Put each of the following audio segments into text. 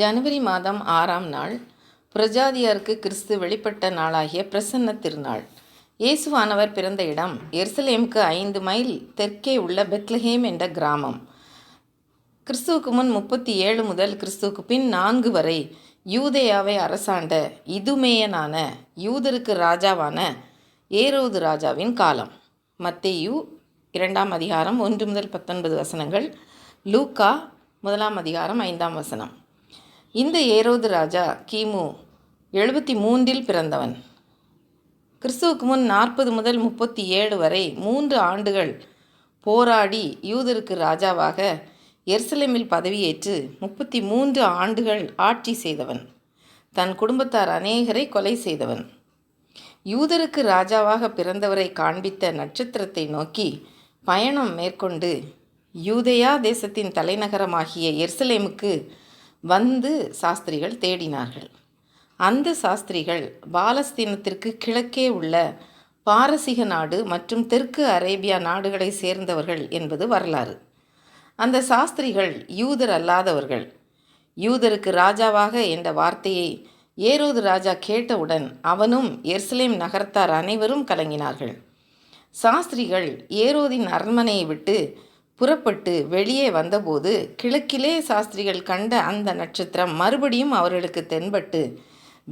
ஜனவரி மாதம் ஆறாம் நாள் பிரஜாதியாருக்கு கிறிஸ்து வெளிப்பட்ட நாளாகிய பிரசன்ன திருநாள். இயேசுவானவர் பிறந்த இடம் எருசலேமுக்கு ஐந்து மைல் தெற்கே உள்ள பெத்லஹேம் என்ற கிராமம். கிறிஸ்துவுக்கு முன் முப்பத்தி ஏழு முதல் கிறிஸ்துவுக்கு பின் நான்கு வரை யூதேயாவை அரசாண்ட இதுமேயனான யூதருக்கு ராஜாவான ஏரோது ராஜாவின் காலம். மத்தேயு இரண்டாம் அதிகாரம் ஒன்று முதல் பத்தொன்பது வசனங்கள் லூக்கா முதலாம் அதிகாரம் ஐந்தாம் வசனம். இந்த ஏரோது ராஜா கிமு எழுபத்தி மூன்றில் பிறந்தவன். கிறிஸ்துவுக்கு முன் நாற்பது முதல் முப்பத்தி ஏழு வரை மூன்று ஆண்டுகள் போராடி யூதருக்கு ராஜாவாக எருசலேமில் பதவியேற்று முப்பத்தி மூன்று ஆண்டுகள் ஆட்சி செய்தவன். தன் குடும்பத்தார் அநேகரை கொலை செய்தவன். யூதருக்கு ராஜாவாக பிறந்தவரை காண்பித்த நட்சத்திரத்தை நோக்கி பயணம் மேற்கொண்டு யூதயா தேசத்தின் தலைநகரமாகிய எருசலேமுக்கு வந்து சாஸ்திரிகள் தேடினார்கள். அந்த சாஸ்திரிகள் பாலஸ்தீனத்திற்கு கிழக்கே உள்ள பாரசீக நாடு மற்றும் தெற்கு அரேபியா நாடுகளை சேர்ந்தவர்கள் என்பது வரலாறு. அந்த சாஸ்திரிகள் யூதர் அல்லாதவர்கள். யூதருக்கு ராஜாவாக என்ற வார்த்தையை ஏரோது ராஜா கேட்டவுடன் அவனும் எர்சலேம் நகரத்தார் அனைவரும் கலங்கினார்கள். சாஸ்திரிகள் ஏரோதின் அரண்மனையை விட்டு புறப்பட்டு வெளியே வந்தபோது கிழக்கிலே சாஸ்திரிகள் கண்ட அந்த நட்சத்திரம் மறுபடியும் அவர்களுக்கு தென்பட்டு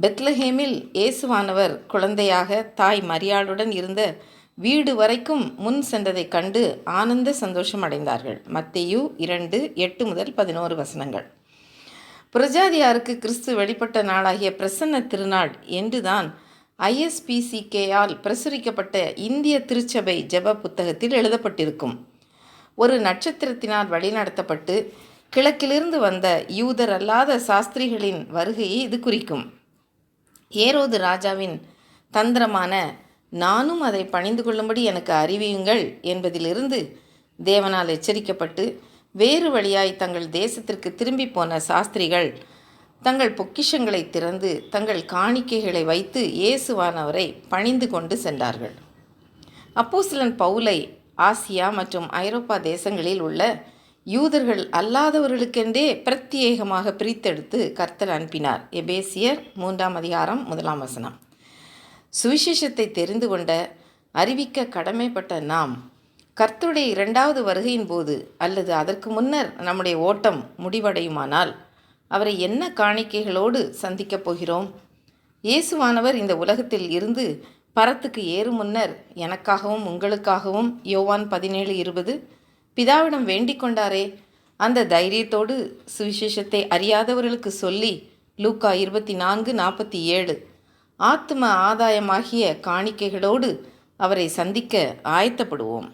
பெத்லஹேமில் இயேசுவானவர் குழந்தையாக தாய் மரியாளுடன் இருந்த வீடு வரைக்கும் முன் சென்றதைக் கண்டு ஆனந்த சந்தோஷம் அடைந்தார்கள் மத்தியு இரண்டு எட்டு முதல் பதினோரு வசனங்கள். பிரஜாதியாருக்கு கிறிஸ்து வெளிப்பட்ட நாளாகிய பிரசன்ன திருநாள் என்றுதான் ஐஎஸ்பிசிகேயால் பிரசுரிக்கப்பட்ட இந்திய திருச்சபை ஜெப புத்தகத்தில் எழுதப்பட்டிருக்கும். ஒரு நட்சத்திரத்தினால் வழிநடத்தப்பட்டு கிழக்கிலிருந்து வந்த யூதர் அல்லாத சாஸ்திரிகளின் வருகையை இது குறிக்கும். ஏரோது ராஜாவின் தந்திரமான நானும் அதை பணிந்து கொள்ளும்படி எனக்கு அறிவியுங்கள் என்பதிலிருந்து தேவனால் எச்சரிக்கப்பட்டு வேறு வழியாய் தங்கள் தேசத்திற்கு திரும்பி போன சாஸ்திரிகள் தங்கள் பொக்கிஷங்களை திறந்து தங்கள் காணிக்கைகளை வைத்து இயேசுவானவரை பணிந்து கொண்டு சென்றார்கள். அப்போசிலன் பவுலை ஆசியா மற்றும் ஐரோப்பா தேசங்களில் உள்ள யூதர்கள் அல்லாதவர்களுக்கென்றே பிரத்யேகமாக பிரித்தெடுத்து கர்த்தர் அனுப்பினார். எபேசியர் மூன்றாம் அதிகாரம் முதலாம் வசனம். சுவிசேஷத்தை தெரிந்து கொண்ட அறிவிக்க கடமைப்பட்ட நாம் கர்த்தருடைய இரண்டாவது வருகையின் போது அல்லது அதற்கு முன்னர் நம்முடைய ஓட்டம் முடிவடையுமானால் அவரை என்ன காணிக்கைகளோடு சந்திக்கப் போகிறோம்? இயேசுவானவர் இந்த உலகத்தில் இருந்து பரத்துக்கு ஏறும் முன்னர் எனக்காகவும் உங்களுக்காகவும் யோவான் பதினேழு இருபது பிதாவிடம் வேண்டிக் கொண்டாரே அந்த தைரியத்தோடு சுவிசேஷத்தை அறியாதவர்களுக்கு சொல்லி லூக்கா இருபத்தி நான்கு நாற்பத்தி ஏழு. ஆத்ம ஆதாயமாகிய காணிக்கைகளோடு அவரை சந்திக்க ஆயத்தப்படுவோம்.